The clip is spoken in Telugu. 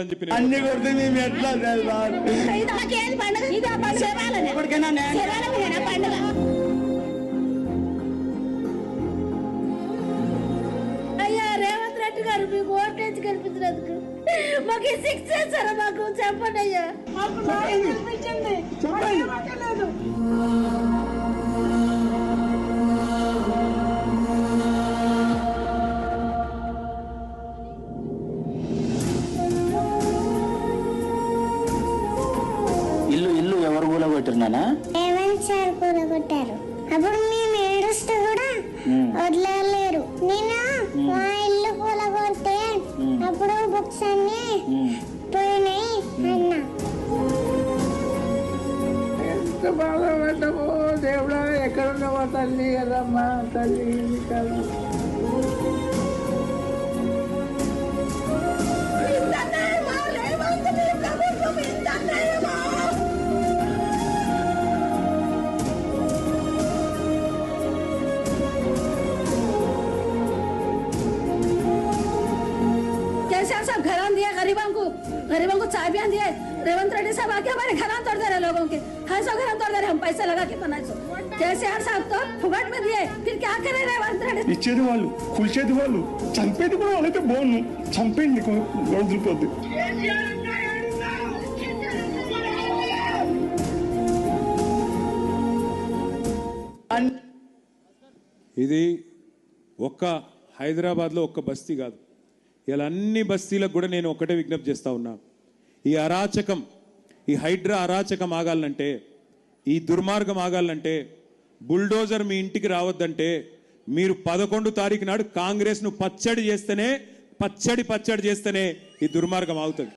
అని చెప్పి నేను అన్ని కొడితే మేము ఎట్లా ఇప్పటికైనా అయ్యా రేవంత్ రెడ్డి గారు మీకు ఓటేజ్ కల్పించినందుకు మాకు శిక్ష చేస్తారా మాకు? చెప్పండి అయ్యా. ఎవరు కూలగొట్టారు నానా రేవంత్ సార్ కూలగొట్టారు అప్పుడు మేము ఏడుస్తూ కూడా వదలలేరు. నేను మా ఇల్లు కూలగొడితే అప్పుడు బుక్స్ అన్ని పోయినాయి అన్న. ఎంత బాధపడ్డామో దేవుడా ఎక్కడున్నావా తల్లి కదమ్మా తల్లి కదా गरीबों को चाबियां दिए रेवंत रेड्डी साहब आके हमारे घरान तोड़ दे रहे लोगों के ढाई सौ घरान तोड़ दे रहे हम पैसे लगा के बनाए सो कैसे यार साहब तो फुगट में दिए फिर क्या करे रेवंत रेड्डी ఇచ్చేది వాళ్ళు కూల్చేది వాళ్ళు చంపేది కూడా వాళ్ళైతే బాగుండు చంపేయండి వదిలిపోద్ది అన్ని ఇది ఒక్క హైదరాబాద్లో ఒక్క బస్తీ కాదు ఇలా అన్ని బస్తీలకు కూడా నేను ఒకటే విజ్ఞప్తి చేస్తూ ఉన్నా. ఈ అరాచకం ఈ హైడ్రా అరాచకం ఆగాలంటే ఈ దుర్మార్గం ఆగాలంటే బుల్డోజర్ మీ ఇంటికి రావద్దంటే మీరు పదకొండు తారీఖు నాడు కాంగ్రెస్ను పచ్చడి చేస్తేనే పచ్చడి పచ్చడి చేస్తేనే ఈ దుర్మార్గం ఆగుతుంది.